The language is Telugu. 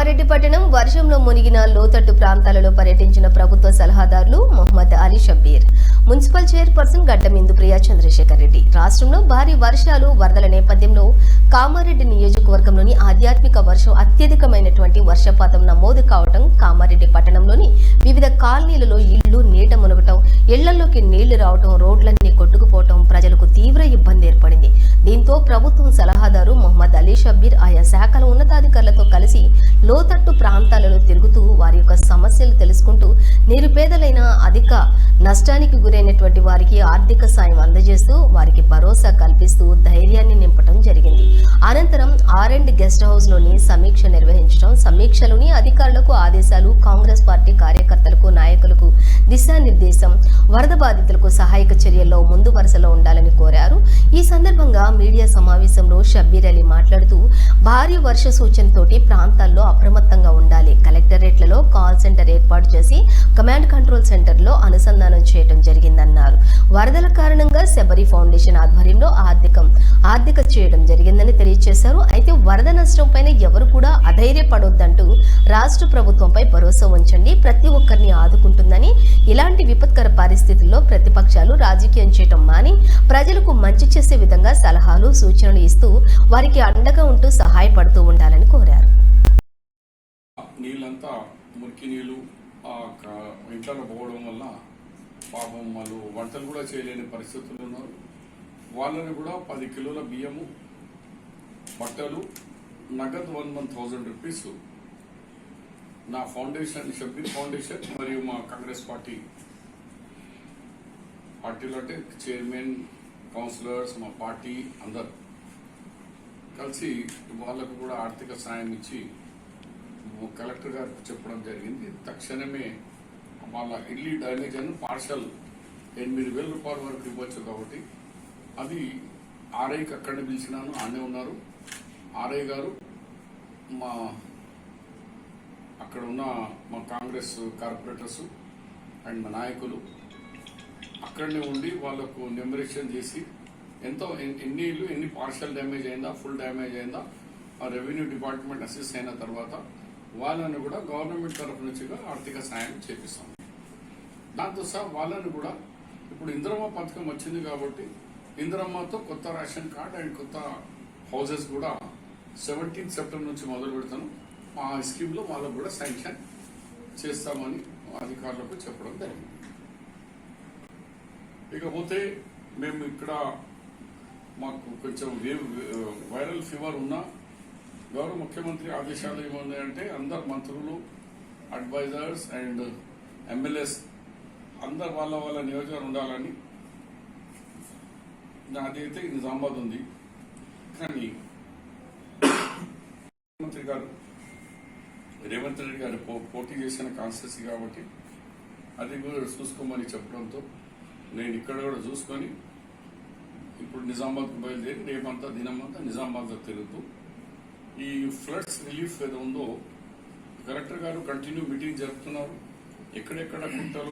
కామారెడ్డి పట్టణం వర్షంలో మునిగిన లోతట్టు ప్రాంతాలలో పర్యటించిన ప్రభుత్వ సలహాదారులు మొహమ్మద్ అలీ షబ్బీర్. మున్సిపల్ చైర్పర్సన్ గడ్డం ఇందుప్రియ చంద్రశేఖర్ రెడ్డి రాష్ట్రంలో భారీ వర్షాలు వరదల నేపథ్యంలో కామారెడ్డి నియోజకవర్గంలోని ఆధ్యాత్మిక వర్షం అత్యధికమైనటువంటి వర్షపాతం నమోదు కావటం కామారెడ్డి పట్టణంలోని వివిధ కాలనీలలో ఇళ్ళు నీట మునగటం ఇళ్ళలోకి నీళ్ళు రావటం రోడ్లన్నీ కొట్టుకుపోవటం ప్రజలకు తీవ్ర ఇబ్బంది ఏర్పడింది. దీంతో ప్రభుత్వం సలహాదారు మొహమ్మద్ షబ్బీర్ ఆయా శాఖల ఉన్నతాధికారులతో కలిసి లోతట్టు ప్రాంతాలలో తిరుగుతూ వారి యొక్క సమస్యలు తెలుసుకుంటూ నిరుపేదలైన అధిక నష్టానికి గురైనటువంటి వారికి ఆర్థిక సాయం అందజేస్తూ వారికి భరోసా కల్పిస్తూ ధైర్యాన్ని నింపడం జరిగింది. అనంతరం ఆర్ అండ్ గెస్ట్ హౌస్లోని సమీక్ష నిర్వహించడం సమీక్షలోని అధికారులకు ఆదేశాలు కాంగ్రెస్ పార్టీ కార్యకర్తలకు నాయకులకు దిశానిర్దేశం వరద బాధితులకు సహాయక చర్యల్లో ముందు వరుసలో ఉండాలని కోరారు. మీడియా సమావేశంలో షబ్బీర్ అలీ మాట్లాడుతూ భారీ వర్ష సూచనతోటి ప్రాంతాల్లో అప్రమత్తంగా ఉండాలి. కలెక్టరేట్లలో కాల్ సెంటర్ ఏర్పాటు చేసి కమాండ్ కంట్రోల్ సెంటర్లో అనుసంధానం చేయడం జరిగిందన్నారు. వరదల కారణంగా శబరి ఫౌండేషన్ ఆధ్వర్యంలో ఆర్థికం ఆర్థిక చేయడం జరిగిందని తెలియజేశారు. అయితే వరద నష్టం పైన ఎవరు కూడా ధైర్యపడొద్దంటూ రాష్ట్ర ప్రభుత్వంపై భరోసా ఉంచండి. ప్రతి ఒక్కరిని ఆదుకుంటుందని ఇలాంటి విపత్కర పరిస్థితుల్లో ప్రతిపక్షాలు రాజకీయం చేయటం మాని ప్రజలకు మంచి చేసే విధంగా సలహాలు సూచనలు ఇస్తూ వారికి అండగా ఉంటూ సహాయపడుతూ ఉండాలని కోరారు. నీళ్ళంతా మురికి నీళ్ళు ఇంట్లో పోవడం వల్ల పాపం వాళ్ళు వంటలు కూడా చేయలేని పరిస్థితులు ఉన్నారు. వాళ్ళని కూడా పది కిలోల బియ్యము బట్టలు నగదు వన్ వన్ థౌజండ్ రూపీస్ నా ఫౌండేషన్ షబ్బీర్ ఫౌండేషన్ మరియు మా కాంగ్రెస్ పార్టీ పార్టీలో అంటే చైర్మన్ కౌన్సిలర్స్ మా పార్టీ అందరు కలిసి వాళ్ళకు కూడా ఆర్థిక సాయం ఇచ్చి కలెక్టర్ గారికి చెప్పడం జరిగింది. తక్షణమే వాళ్ళ ఇల్లు డ్యామేజ్ అని పార్షల్ ఎనిమిది వేల రూపాయల వరకు ఇవ్వచ్చు కాబట్టి అది ఆర్ఐకి అక్కడ పిలిచినాను ఆనే ఉన్నారు. ఆర్ఐ గారు మా అక్కడ ఉన్న మా కాంగ్రెస్ కార్పొరేటర్స్ అండ్ మా నాయకులు అక్కడనే ఉండి వాళ్ళకు నెంబరేషన్ చేసి ఎంతో ఎన్ని ఇల్లు ఎన్ని పార్షల్ డ్యామేజ్ అయిందా ఫుల్ డ్యామేజ్ అయిందా ఆ రెవెన్యూ డిపార్ట్మెంట్ అసిస్ట్ అయిన తర్వాత వాళ్ళని కూడా గవర్నమెంట్ తరఫు నుంచిగా ఆర్థిక సాయం చేపిస్తాం. దాంతో సహా వాళ్ళని కూడా ఇప్పుడు ఇందిరమ్మ పథకం వచ్చింది కాబట్టి ఇందిరమ్మతో కొత్త రేషన్ కార్డ్ అండ్ కొత్త హౌసెస్ కూడా సెవెంటీన్ సెప్టెంబర్ నుంచి మొదలు పెడతాను. ఆ స్కీమ్లో వాళ్ళకు కూడా శాంక్షన్ చేస్తామని అధికారులకు చెప్పడం జరిగింది. ఇకపోతే మేము ఇక్కడ మాకు కొంచెం వేవ్ వైరల్ ఫీవర్ ఉన్నా గౌరవ ముఖ్యమంత్రి ఆదేశాలు ఏమున్నాయంటే అందరు మంత్రులు అడ్వైజర్స్ అండ్ ఎమ్మెల్యేస్ అందరు వాళ్ళ వాళ్ళ నియోజకవర్గం ఉండాలని. నాదైతే అయితే నిజామాబాద్ ఉంది. కానీ ముఖ్యమంత్రి గారు. రేవంత్ రెడ్డి గారు పో- పోటీ చేసిన కాన్స్టిట్యూన్సీ కాబట్టి అది కూడా చూసుకోమని చెప్పడంతో నేను ఇక్కడ కూడా చూసుకొని ఇప్పుడు నిజామాబాద్కు బయలుదేరి రేపంతా దినమంతా నిజామాబాద్లో తిరుగుతూ ఈ ఫ్లడ్స్ రిలీఫ్ ఏదో ఉందో కలెక్టర్ గారు కంటిన్యూ మీటింగ్ జరుపుతున్నారు. ఎక్కడెక్కడ గుంటలు